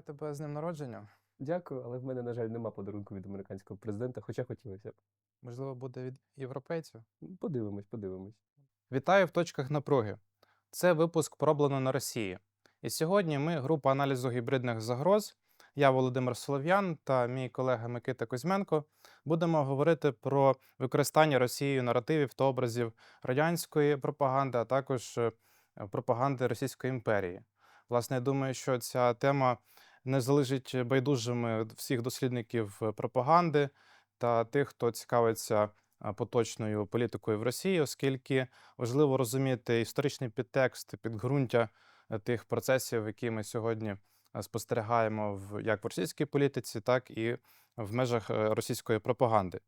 Вітаю тебе з днем народження. Дякую, але в мене, на жаль, нема подарунку від американського президента, хоча хотілося б. Можливо, буде від європейців. Подивимось, подивимось. Вітаю в точках напруги. Це випуск пороблено на Росії. І сьогодні ми, група аналізу гібридних загроз, я Володимир Солов'ян та мій колега Микита Кузьменко, будемо говорити про використання Росією наративів та образів радянської пропаганди, а також е, пропаганди Російської імперії. Власне, я думаю, що ця тема не залежить байдужими всіх дослідників е, пропаганди та тих, хто цікавиться поточною політикою в Росії, оскільки важливо розуміти історичний підтекст, підґрунтя е, тих процесів, які ми сьогодні е, спостерігаємо в як в російській політиці, так і в межах е, російської пропаганди.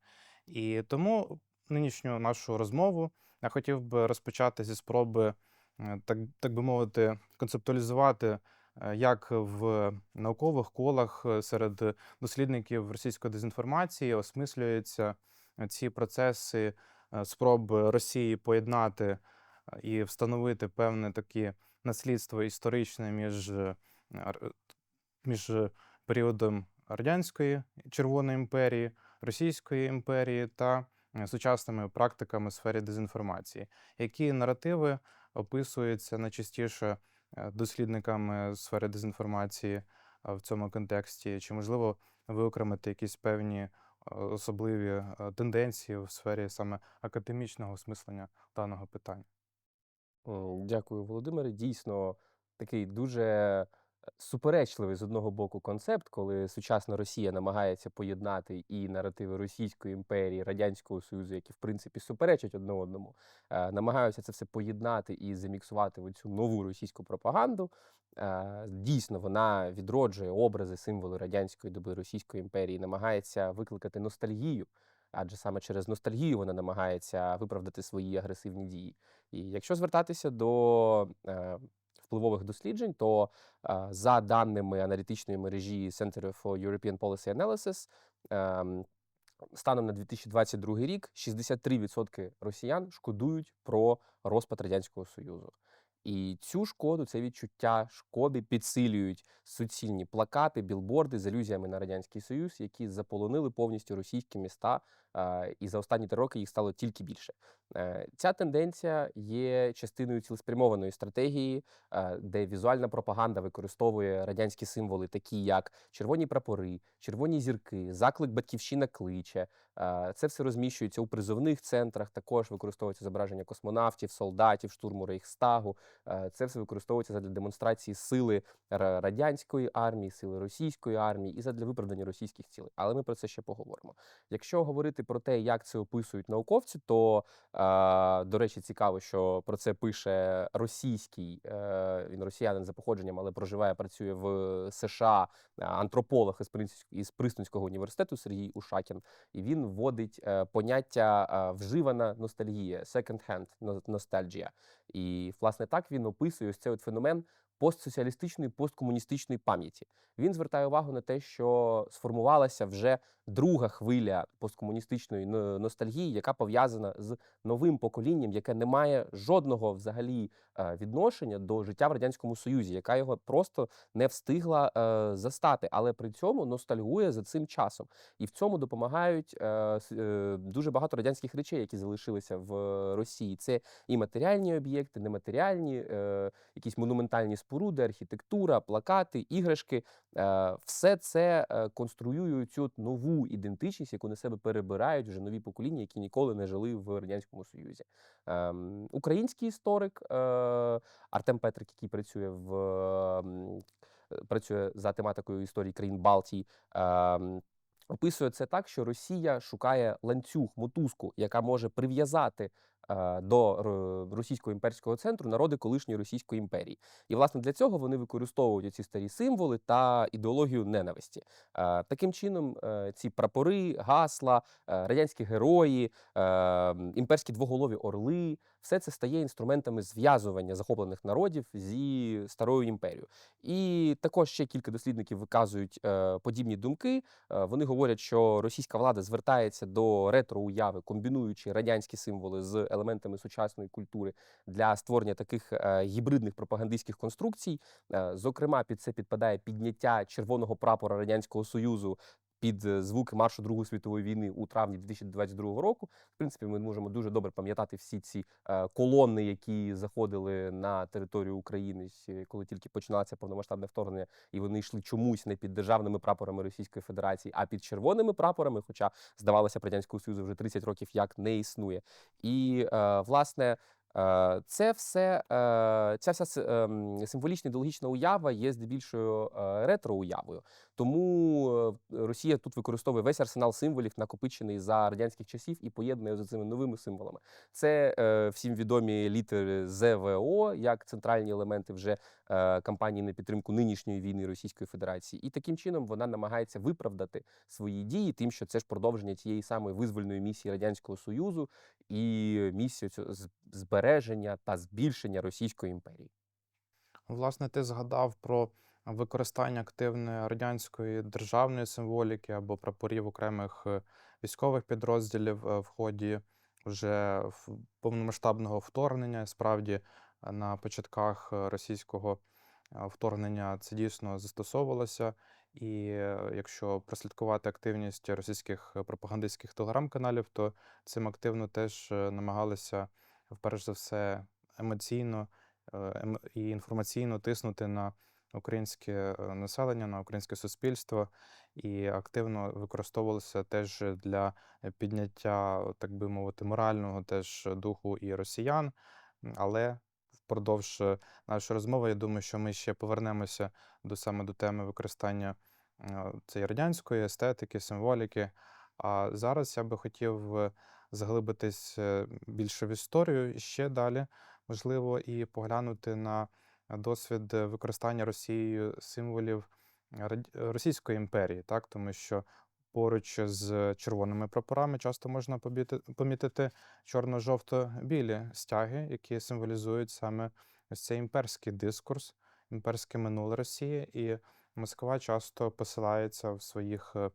І тому нинішню нашу розмову я хотів би розпочати зі спроби, е, так, так би мовити, концептуалізувати, е, як в наукових колах е, серед дослідників російської дезінформації осмислюються е, ці процеси е, спроб Росії поєднати е, і встановити певне таке наслідство історичне між, е, між е, періодом Радянської Червоної імперії, Російської імперії та е, сучасними практиками в сфері дезінформації, які наративи описуються найчастіше е, дослідниками сфери дезінформації в цьому контексті, чи можливо виокремити якісь певні е, особливі е, тенденції в сфері саме академічного осмислення даного питання. Дякую, Володимире. Дійсно, такий дуже е, суперечливий з одного боку концепт, коли сучасна Росія намагається поєднати і наративи Російської імперії, Радянського Союзу, які в принципі суперечать одне одному, е, намагаються це все поєднати і заміксувати в цю нову російську пропаганду. Е, Дійсно, вона відроджує образи, символи радянської доби Російської імперії, намагається викликати ностальгію. Адже саме через ностальгію вона намагається виправдати свої агресивні дії. І якщо звертатися до е, впливових досліджень, то е, за даними аналітичної мережі Center for European Policy Analysis, ем, станом на 2022 рік 63% росіян шкодують про розпад Радянського Союзу. І цю шкоду, це відчуття шкоди підсилюють суцільні плакати, білборди з алюзіями на радянський союз, які заполонили повністю російські міста. І за останні три роки їх стало тільки більше. Е, Ця тенденція є частиною цілеспрямованої стратегії, е, де візуальна пропаганда використовує радянські символи, такі як червоні прапори, червоні зірки, заклик батьківщина кличе. Е, Це все розміщується у призовних центрах. Також використовується зображення космонавтів, солдатів, штурму Рейхстагу. Е, Це все використовується для демонстрації сили радянської армії, сили російської армії і задля виправдання російських цілей. Але ми про це ще поговоримо. Якщо говорити про те, як це описують науковці, то е, до речі, цікаво, що про це пише російський він росіянин за походженням, але проживає, працює в США антрополог із Принц- із Пристинського університету Сергій Ушакін. І він вводить е, поняття е, вживана ностальгія, second-hand ностальгія. І власне так він описує ось цей от феномен постсоціалістичної, посткомуністичної пам'яті. Він звертає увагу на те, що сформувалася вже друга хвиля посткомуністичної ностальгії, яка пов'язана з новим поколінням, яке не має жодного взагалі е, відношення до життя в радянському союзі, яка його просто не встигла е, застати, але при цьому ностальгує за цим часом. І в цьому допомагають е, дуже багато радянських речей, які залишилися в Росії. Це і матеріальні об'єкти, нематеріальні, якісь монументальні споруди, архітектура, плакати, іграшки. Е, все це е, конструює цю нову ідентичність, яку на себе перебирають вже нові покоління, які ніколи не жили в радянському союзі. Ем, український історик е, Артем Петрик, який працює в ем, працює за тематикою історії країн Балтії. Описує це так, що Росія шукає ланцюг, мотузку, яка може прив'язати е, до російського імперського центру народи колишньої Російської імперії. І власне для цього вони використовують ці старі символи та ідеологію ненависті. Е, Таким чином, е, ці прапори, гасла, радянські герої, імперські двоголові орли, все це стає інструментами зв'язування захоплених народів зі старою імперією. І також ще кілька дослідників виказують е, подібні думки. Е, Вони говорять, що російська влада звертається до ретро-уяви, комбінуючи радянські символи з елементами сучасної культури для створення таких е, гібридних пропагандистських конструкцій. Зокрема, під це підпадає підняття червоного прапора радянського союзу. Під е, звуки маршу Другої світової війни у травні 2022 року, в принципі, ми можемо дуже добре пам'ятати всі ці е, колони, які заходили на територію України, коли тільки починалося повномасштабне вторгнення, і вони йшли чомусь не під державними прапорами Російської Федерації, а під червоними прапорами. Хоча здавалося, радянського союзу вже 30 років як не існує. І е, власне. Е, Це все е, ця вся ем, символічна ідеологічна уява є здебільшою е, ретро-уявою. Тому Росія тут використовує весь арсенал символів, накопичений за радянських часів, і поєднує з цими новими символами. Це всім відомі літери ЗВО як центральні елементи вже кампанії на підтримку нинішньої війни Російської Федерації. І таким чином вона намагається виправдати свої дії, тим, що це ж продовження тієї самої визвольної місії радянського союзу і місію цього з- збереження та збільшення Російської імперії. Власне, ти згадав про використання активної радянської державної символіки або прапорів окремих е, військових підрозділів е, в ході вже повномасштабного вторгнення. Справді, на початках е, російського вторгнення це дійсно застосовувалося. І якщо прослідкувати активність російських пропагандистських телеграм-каналів, то цим активно теж намагалися, вперше за все, емоційно е, ем- і інформаційно тиснути на українське е, населення, на українське суспільство, і активно використовувалося теж для підняття, так би мовити, морального теж духу і росіян. Але впродовж е, нашої розмови, я думаю, що ми ще повернемося до саме до теми використання цієї радянської естетики, символіки. А зараз я би хотів заглибитись е, більше в історію і ще далі, можливо, і поглянути на досвід використання Росією символів Російської імперії, так? тому що поруч з червоними прапорами часто можна помітити чорно-жовто-білі стяги, які символізують саме ось цей імперський дискурс, імперське минуле Росії, і Москва часто посилається в своїх е,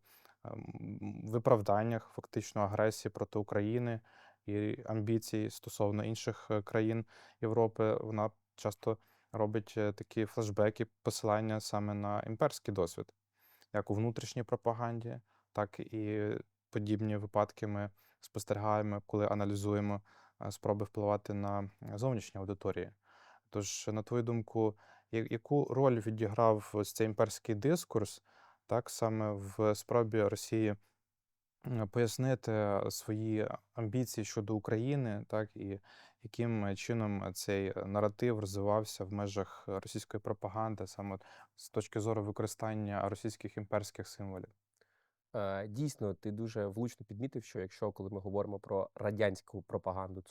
виправданнях фактично агресії проти України і амбіцій стосовно інших е, країн Європи. Вона часто робить е, такі флешбеки, посилання саме на імперський досвід, як у внутрішній пропаганді, так і подібні випадки ми спостерігаємо, коли аналізуємо е, спроби впливати на зовнішні аудиторії. Тож, на твою думку, яку роль відіграв ось цей імперський дискурс, так саме в спробі Росії пояснити свої амбіції щодо України, так і яким чином цей наратив розвивався в межах російської пропаганди, саме з точки зору використання російських імперських символів? Е, Дійсно, ти дуже влучно підмітив, що якщо коли ми говоримо про радянську пропаганду,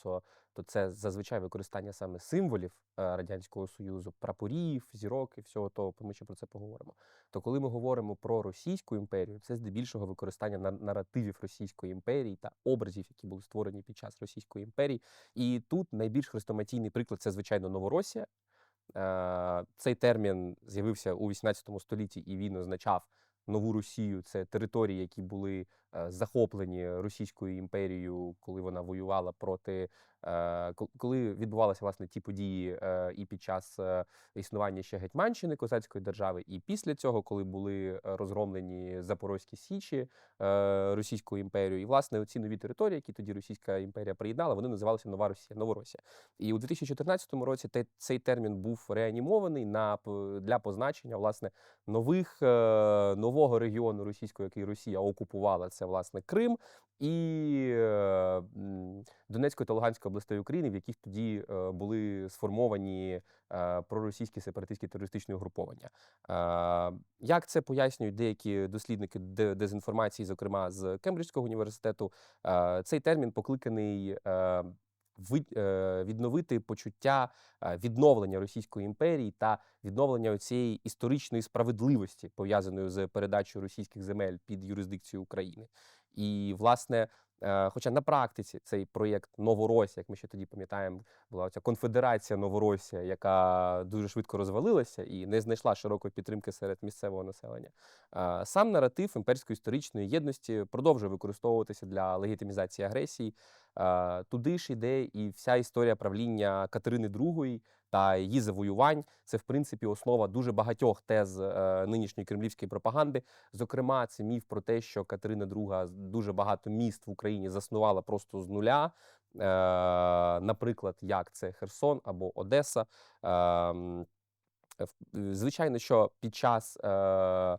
то, це зазвичай використання саме символів е, радянського союзу, прапорів, зірок і всього того. Ми ще про це поговоримо. То коли ми говоримо про Російську імперію, це здебільшого використання на- наративів Російської імперії та образів, які були створені під час Російської імперії. І тут найбільш хрестоматійний приклад це звичайно Новоросія. Е, Цей термін з'явився у 18 столітті, і він означав нову Росію. Це території, які були е, захоплені Російською імперією, коли вона воювала проти коли відбувалися власне ті події е, і під час е, існування ще Гетьманщини козацької держави, і після цього, коли були е, розгромлені Запорозькі січі е, Російською імперією, і власне ці нові території, які тоді Російська імперія приєднала, вони називалися Нова Росія, Новоросія. І у 2014 році цей термін був реанімований на для позначення власне нових е, нового регіону російського, який Росія окупувала, це власне Крим і е, Донецької та Луганської областей України, в яких тоді е, були сформовані е, проросійські сепаратистські терористичні угруповання. Як це пояснюють деякі дослідники дезінформації, зокрема з Кембриджського університету, цей термін покликаний. відновити почуття відновлення Російської імперії та відновлення цієї історичної справедливості, пов'язаної з передачею російських земель під юрисдикцію України. І, власне, хоча на практиці цей проєкт Новоросія, як ми ще тоді пам'ятаємо, була ця конфедерація Новоросія, яка дуже швидко розвалилася і не знайшла широкої підтримки серед місцевого населення. Е, Сам наратив імперської історичної єдності продовжує використовуватися для легітимізації агресії. е, туди ж іде і вся історія правління Катерини II та її завоювань. Це, в принципі, основа дуже багатьох тез е, нинішньої кремлівської пропаганди. Зокрема, це міф про те, що Катерина II дуже багато міст в Україні заснувала просто з нуля. Е, наприклад, як це Херсон або Одеса. Ем, в- е, Звичайно, що під час е, е,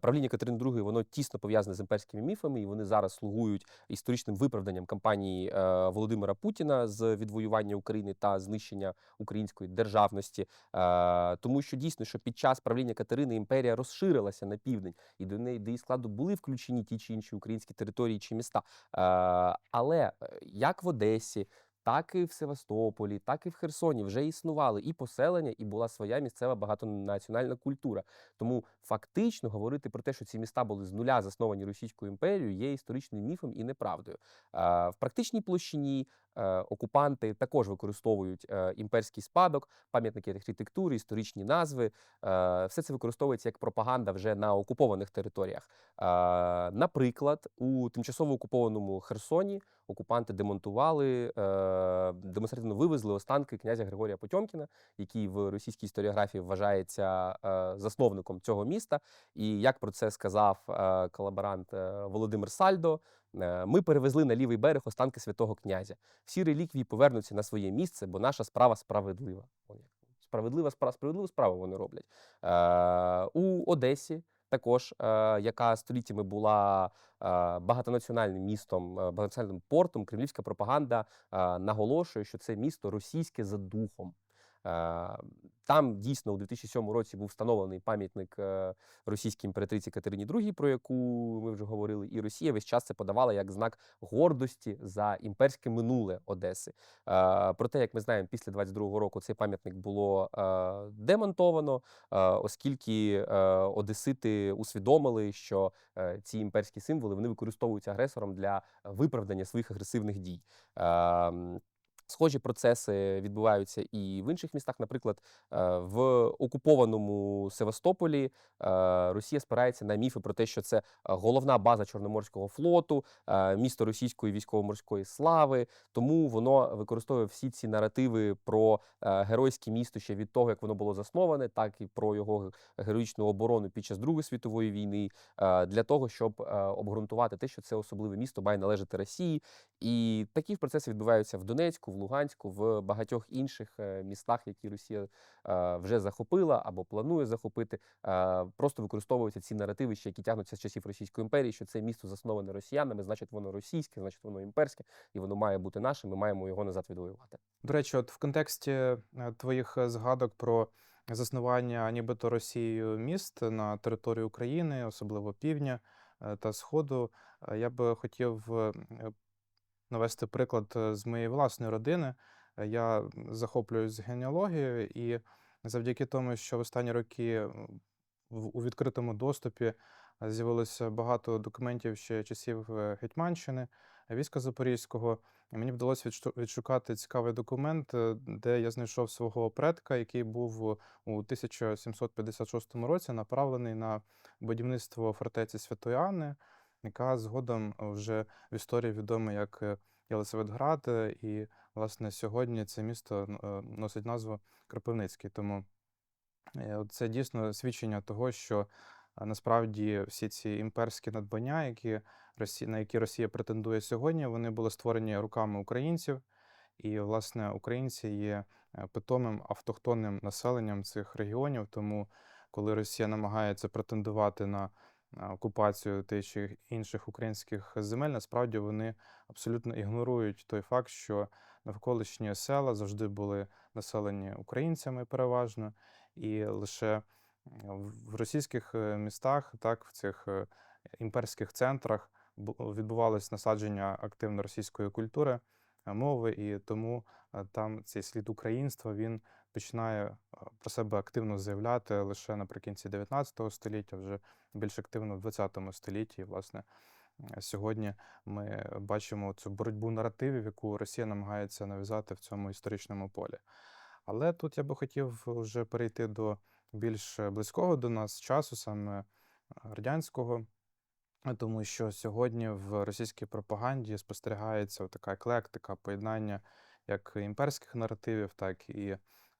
правління Катерини II воно тісно пов'язане з імперськими міфами, і вони зараз слугують історичним виправданням кампанії е, Володимира Путіна з відвоювання України та знищення української державності. Е, тому що дійсно, що під час правління Катерини імперія розширилася на південь, і до неї до її складу були включені ті чи інші українські території чи міста. Е, але е, як в Одесі, так і в Севастополі, так і в Херсоні вже існували і поселення, і була своя місцева багатонаціональна культура. Тому фактично говорити про те, що ці міста були з нуля засновані Російською імперією, є історичним міфом і неправдою. В практичній площині окупанти також використовують е, імперський спадок, пам'ятники архітектури, історичні назви. Е, Все це використовується як пропаганда вже на окупованих територіях. Е, Наприклад, у тимчасово окупованому Херсоні окупанти демонтували, е, демонстративно вивезли останки князя Григорія Потьомкіна, який в російській історіографії вважається е, засновником цього міста. І як про це сказав е, колаборант е, Володимир Сальдо, е, ми перевезли на лівий берег останки святого князя. Всі реліквії повернуться на своє місце, бо наша справа справедлива. Справедлива справа, справедливу справу вони роблять. Е, у Одесі також, е, яка століттями була е, багатонаціональним містом, е, багатонаціональним портом, кремлівська пропаганда е, наголошує, що це місто російське за духом. Е, Там дійсно у 2007 році був встановлений пам'ятник е, російській імператриці Катерині II, про яку ми вже говорили, і Росія весь час це подавала як знак гордості за імперське минуле Одеси. Е, Проте, як ми знаємо, після 22-го року цей пам'ятник було демонтовано, оскільки одесити усвідомили, що ці імперські символи вони використовуються агресором для виправдання своїх агресивних дій. Схожі процеси відбуваються і в інших містах. Наприклад, е, в окупованому Севастополі е, Росія спирається на міфи про те, що це е, головна база Чорноморського флоту, місто російської військово-морської слави. Тому воно використовує всі ці наративи про геройське місто ще від того, як воно було засноване, так і про його героїчну оборону під час Другої світової війни, для того, щоб обґрунтувати те, що це особливе місто має належати Росії. І такі процеси відбуваються в Донецьку, Луганську, в багатьох інших е, містах, які Росія е, вже захопила або планує захопити. Е, Просто використовуються ці наративи, ще які тягнуться з часів Російської імперії, що це місто засноване росіянами, значить воно російське, значить воно імперське, і воно має бути нашим. Ми маємо його назад відвоювати. До речі, от в контексті твоїх згадок про заснування нібито Росією міст на території України, особливо півдня та Сходу, я би хотів навести приклад е, з моєї власної родини. Е, Я захоплююсь генеалогією, і завдяки тому, що в останні роки у відкритому доступі е, з'явилося багато документів ще часів Гетьманщини, війська Запорізького. Мені вдалося відшу- відшукати цікавий документ, де я знайшов свого предка, який був у 1756 році направлений на будівництво фортеці Святої Анни, яка згодом вже в історії відома як е, Єлисаветград. е, І, власне, сьогодні це місто е, носить назву Кропивницький. Тому е, це дійсно свідчення того, що насправді всі ці імперські надбання, які на які Росія претендує сьогодні, вони були створені руками українців. І, власне, українці є е, питомим автохтонним населенням цих регіонів. Тому, коли Росія намагається претендувати на окупацію тих чи інших українських земель, насправді вони абсолютно ігнорують той факт, що навколишні села завжди були населені українцями переважно, і лише в російських е, містах, так, в цих е, імперських центрах відбувалось насадження активно російської культури, е, мови, і тому там цей слід українства він починає про себе активно заявляти лише наприкінці 19 століття, вже більш активно в 20 столітті. І, власне, сьогодні ми бачимо цю боротьбу наративів, яку Росія намагається нав'язати в цьому історичному полі. Але тут я би хотів вже перейти до більш близького до нас часу, саме радянського Тому що сьогодні в російській пропаганді спостерігається така еклектика, поєднання як імперських наративів, так і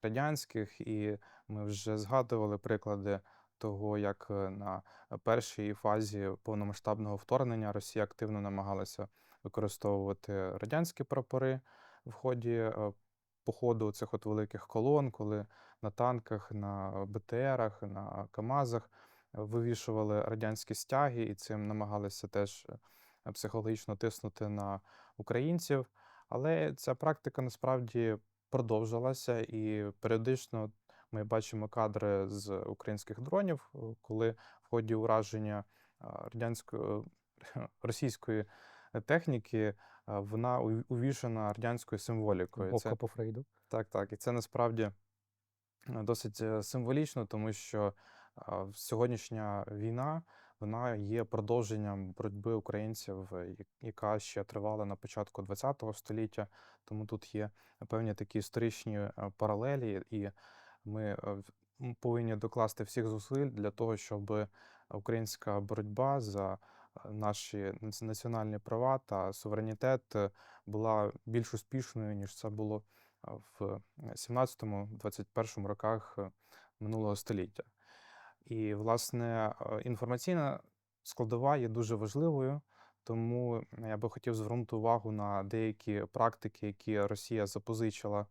радянських. І ми вже згадували приклади того, як е, на першій фазі повномасштабного вторгнення Росія активно намагалася використовувати радянські прапори в ході е, походу цих от великих колон, коли на танках, на БТРах, на КАМАЗах вивішували радянські стяги і цим намагалися теж е, психологічно тиснути на українців. Але ця практика насправді продовжилася, і періодично ми бачимо кадри з українських дронів, е, коли в ході ураження радянської російської техніки вона увішана радянською символікою. Вовка Це по Фрейду. так, так. І це насправді е, досить е, символічно, тому що сьогоднішня війна вона є продовженням боротьби українців, е, яка ще тривала на початку ХХ століття. Тому тут є певні такі історичні е, паралелі, і ми е, повинні докласти всіх зусиль для того, щоб українська боротьба за наші національні права та суверенітет була більш успішною, ніж це було в 17-21 роках минулого століття. І, власне, е, інформаційна складова є дуже важливою, тому я би хотів звернути увагу на деякі практики, які Росія запозичила,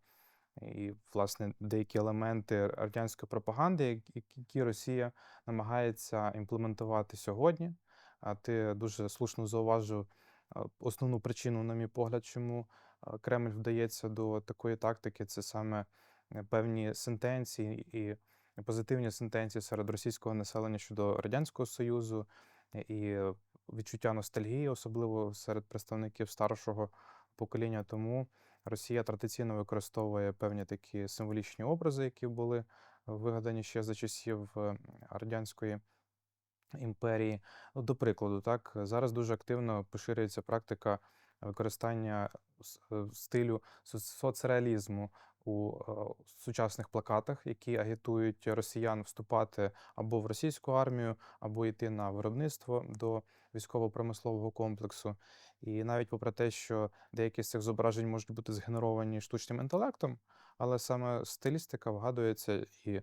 і, власне, деякі елементи радянської пропаганди, які- Росія намагається імплементувати сьогодні. А ти дуже слушно зауважив е, основну причину, на мій погляд, чому е, Кремль вдається до такої тактики, це саме певні сентенції і позитивні сентенції серед російського населення щодо Радянського Союзу е, і відчуття ностальгії, особливо серед представників старшого покоління. Тому Росія традиційно використовує певні такі символічні образи, які були вигадані ще за часів е, радянської імперії. Ну, до прикладу, так, зараз дуже активно поширюється практика використання е, стилю соцреалізму у е, сучасних плакатах, які агітують росіян вступати або в російську армію, або йти на виробництво до військово-промислового комплексу. І навіть попри те, що деякі з цих зображень можуть бути згенеровані штучним інтелектом, але саме стилістика вгадується і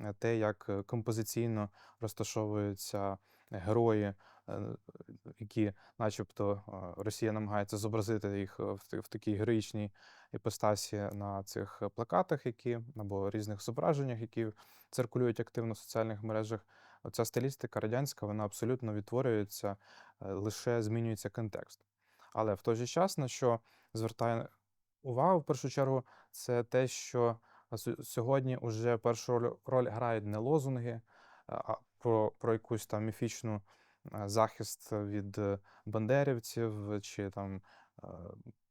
е, те, як е, композиційно розташовуються герої, які, начебто, е, Росія намагається зобразити їх е, в, такій героїчній іпостасі на цих плакатах, які або різних зображеннях, які циркулюють активно в соціальних мережах. Оця стилістика радянська, вона абсолютно відтворюється, е, лише змінюється контекст. Але в той же час, на що звертає увагу в першу чергу, це те, що сьогодні вже першу роль, грають не лозунги, а про, про якусь там міфічну е, захист від е, бандерівців чи там е,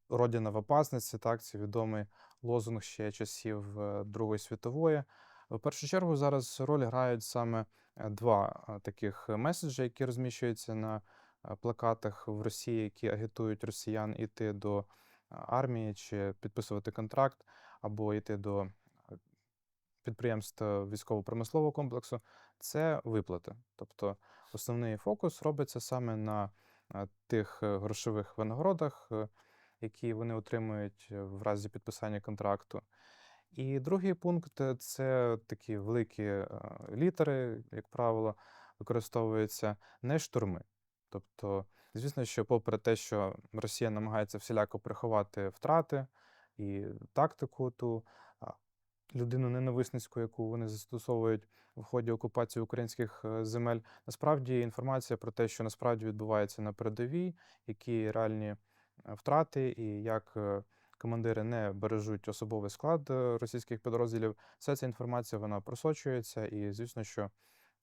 Родина в опасності, так, це відомий лозунг ще часів е, Другої світової. В першу чергу зараз роль грають саме е, два е, таких меседжі, які розміщуються на е, плакатах в Росії, які агітують росіян іти до е, армії чи підписувати контракт, або йти до е, підприємств військово-промислового комплексу, це виплати. Тобто основний фокус робиться саме на тих е, грошових винагородах, е, які вони отримують е, в разі підписання контракту. І другий пункт це такі великі літери, як правило, використовуються не штурми. Тобто, звісно, що попри те, що Росія намагається всіляко приховати втрати і тактику ту людину ненависницьку, яку вони застосовують в ході окупації українських е, земель, насправді інформація про те, що насправді відбувається на передовій, які реальні е, втрати, і як е, командири не бережуть особовий склад російських підрозділів, вся ця інформація вона просочується, і звісно, що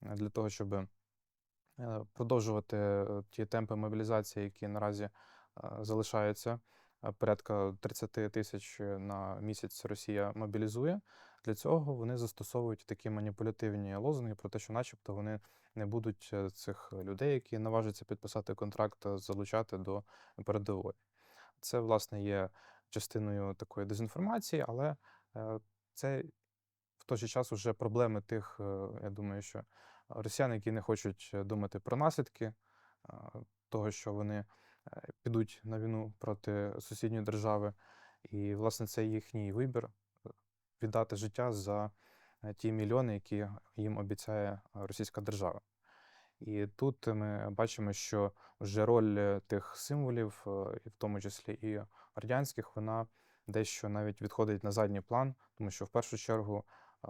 для того, щоб продовжувати ті темпи мобілізації, які наразі залишаються. Е, Порядка 30 тисяч на місяць Росія мобілізує. Для цього вони застосовують такі маніпулятивні лозунги про те, що, начебто, вони не будуть е, цих людей, які наважаться підписати контракт, е, залучати до передової. Це, власне, є частиною такої дезінформації, але е, це в той же час вже проблеми тих, е, я думаю, що росіян, які не хочуть е, думати про наслідки того, що вони е, підуть на війну проти сусідньої держави. І, власне, це їхній вибір е, віддати життя за е, ті мільйони, які їм обіцяє е, російська держава. І тут ми бачимо, що вже роль е, тих символів, е, і в тому числі і радянських, вона дещо навіть відходить на задній план, тому що в першу чергу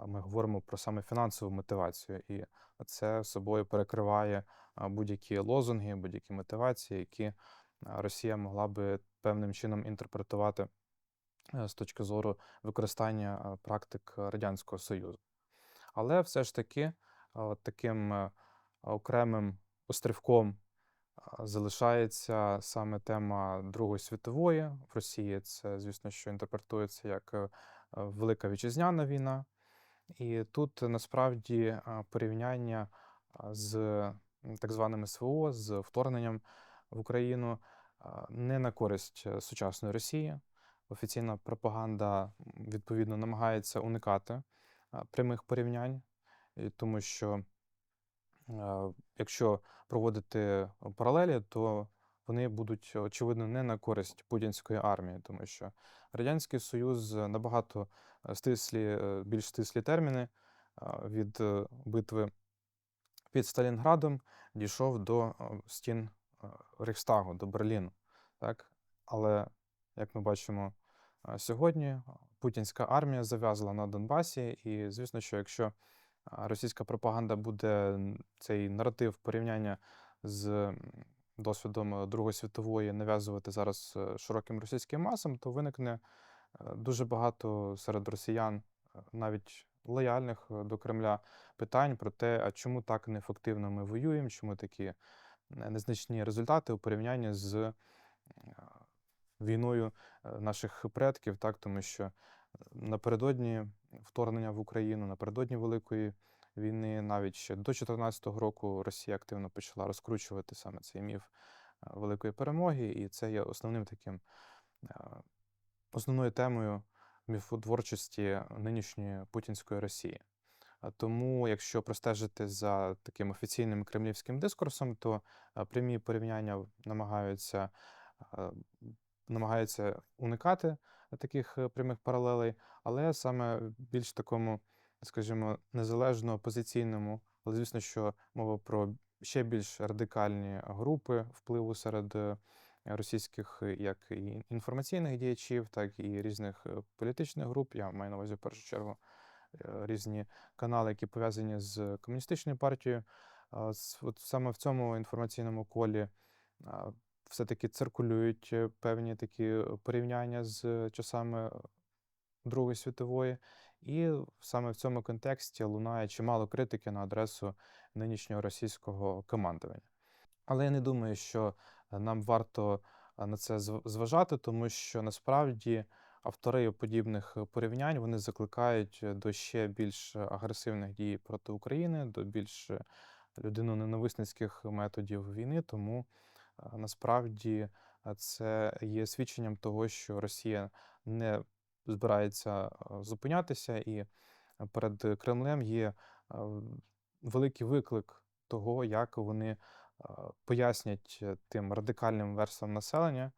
ми говоримо про саме фінансову мотивацію, і це собою перекриває будь-які лозунги, будь-які мотивації, які Росія могла би певним чином інтерпретувати е, з точки зору використання практик Радянського Союзу. Але все ж таки таким е, окремим острівком залишається саме тема Другої світової в Росії. Це, звісно, що інтерпретується як е, е, Велика Вітчизняна війна. І тут е, насправді порівняння з так званим СВО, з вторгненням в Україну не на користь е, сучасної Росії. Офіційна пропаганда відповідно намагається уникати прямих порівнянь, тому що е, якщо проводити паралелі, то вони будуть очевидно не на користь путінської армії, тому що Радянський Союз е, набагато е, стислі, е, більш стислі терміни від е, битви під Сталінградом дійшов до е, стін е, Рейхстагу, до Берліну. Так? Але, як ми бачимо е, сьогодні, е, путінська армія зав'язала на Донбасі, і звісно, що якщо російська пропаганда буде цей наратив порівняння з досвідом е, Другої світової нав'язувати зараз е, широким російським масам, то виникне е, дуже багато серед росіян, е, навіть лояльних е, до Кремля, питань про те, а чому так неефективно ми воюємо, чому такі е, незначні результати у порівнянні з е, війною е, наших предків, так, тому що напередодні вторгнення в Україну, напередодні Великої війни, навіть ще до 2014 року Росія активно почала розкручувати саме цей міф е, великої перемоги, і це є основним таким основною темою міфотворчості нинішньої путінської Росії. Тому, якщо простежити за таким офіційним кремлівським дискурсом, то прямі порівняння намагаються, намагаються уникати таких е, прямих паралелей, але саме більш такому, скажімо, незалежно опозиційному, але звісно, що мова про ще більш радикальні групи впливу серед е, російських е, як і інформаційних діячів, так і різних політичних груп. Я маю на увазі в першу чергу різні канали, які пов'язані з комуністичною партією. От саме в цьому інформаційному колі все-таки циркулюють е, певні такі е, порівняння з е, часами е, Другої світової, і саме в цьому контексті лунає чимало критики на адресу нинішнього російського командування. Але я не думаю, що е, нам варто е, на це зв- зважати, тому що насправді автори подібних е, порівнянь вони закликають е, до ще більш е, агресивних дій проти України, до більш людиноненависницьких методів війни. Тому насправді це є свідченням того, що Росія не збирається зупинятися, і перед Кремлем є великий виклик того, як вони пояснять тим радикальним верствам населення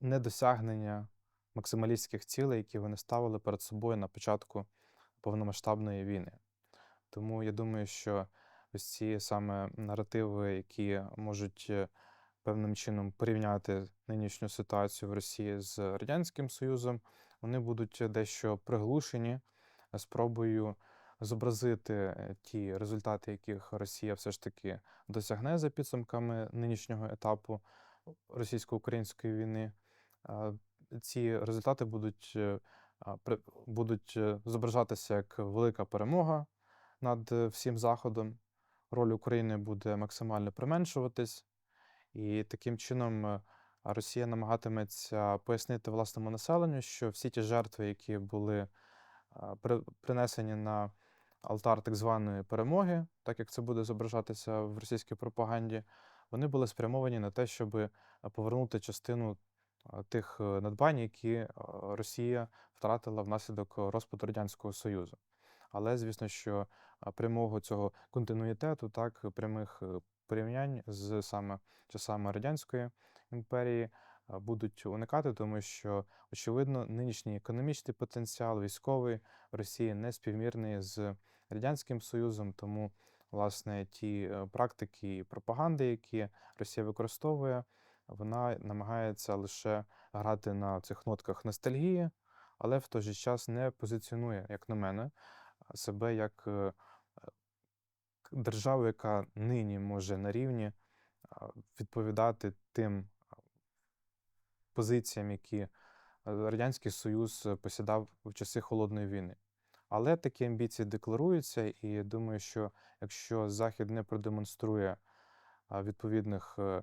недосягнення максималістських цілей, які вони ставили перед собою на початку повномасштабної війни. Тому я думаю, що ось ці саме наративи, які можуть е, певним чином порівняти нинішню ситуацію в Росії з Радянським Союзом, вони будуть дещо приглушені е, спробою зобразити е, ті результати, яких Росія все ж таки досягне за підсумками нинішнього етапу російсько-української війни. Ці результати будуть, е, будуть е, зображатися як велика перемога над е, всім Заходом. Роль України буде максимально применшуватись, і таким чином Росія намагатиметься пояснити власному населенню, що всі ті жертви, які були принесені на алтар так званої перемоги, так як це буде зображатися в російській пропаганді, вони були спрямовані на те, щоб повернути частину тих е, надбань, які Росія втратила внаслідок розпаду Радянського Союзу. Але, звісно, що прямого цього континуїтету, так, прямих е, порівнянь з саме часами Радянської імперії будуть уникати, тому що, очевидно, нинішній економічний потенціал військовий Росії не співмірний з Радянським Союзом, тому власне ті е, практики і пропаганди, які Росія використовує, вона намагається лише грати на цих нотках ностальгії, але в той же час не позиціонує, як на мене, себе як е, державу, яка нині може на рівні відповідати тим позиціям, які е, Радянський Союз посідав в часи Холодної війни. Але такі амбіції декларуються, і думаю, що якщо Захід не продемонструє відповідних е,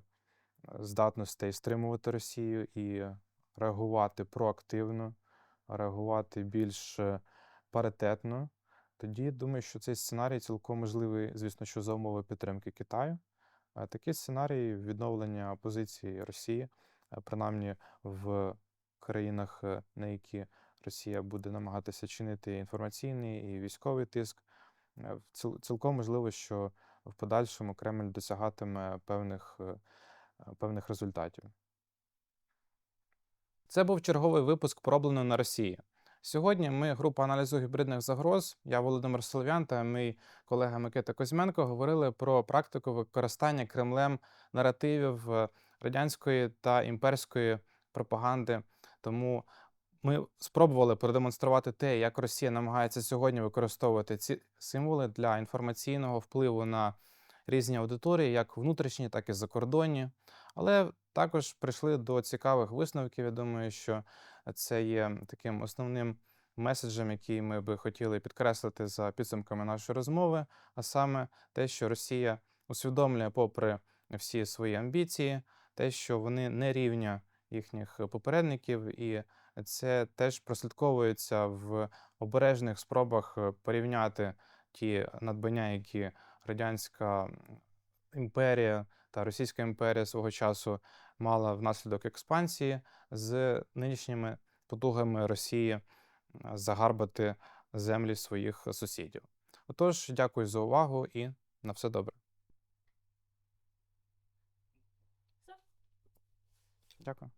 здатностей стримувати Росію і реагувати проактивно, реагувати більш е, паритетно, тоді думаю, що цей сценарій цілком можливий, звісно, що за умови підтримки Китаю. Такий сценарій відновлення позиції Росії, е, принаймні в країнах, е, на які Росія буде намагатися чинити інформаційний і військовий тиск. Е, Цілком можливо, що в подальшому Кремль досягатиме певних, е, е, певних результатів. Це був черговий випуск «Пороблено на Росії. Сьогодні ми, група аналізу гібридних загроз, я Володимир Солов'ян та мій колега Микита Козьменко говорили про практику використання Кремлем наративів е, радянської та імперської пропаганди. Тому ми спробували продемонструвати те, як Росія намагається сьогодні використовувати ці символи для інформаційного впливу на різні аудиторії, як внутрішні, так і закордонні. Але також прийшли до цікавих висновків. Я думаю, що це є таким основним меседжем, який ми би хотіли підкреслити за підсумками нашої розмови, а саме те, що Росія усвідомлює, попри всі свої амбіції, те, що вони не рівня їхніх попередників, і це теж прослідковується в обережних спробах е, порівняти ті надбання, які радянська імперія та Російська імперія свого часу мала внаслідок експансії з нинішніми потугами Росії загарбати землі своїх сусідів. Отож, дякую за увагу і на все добре. Дякую.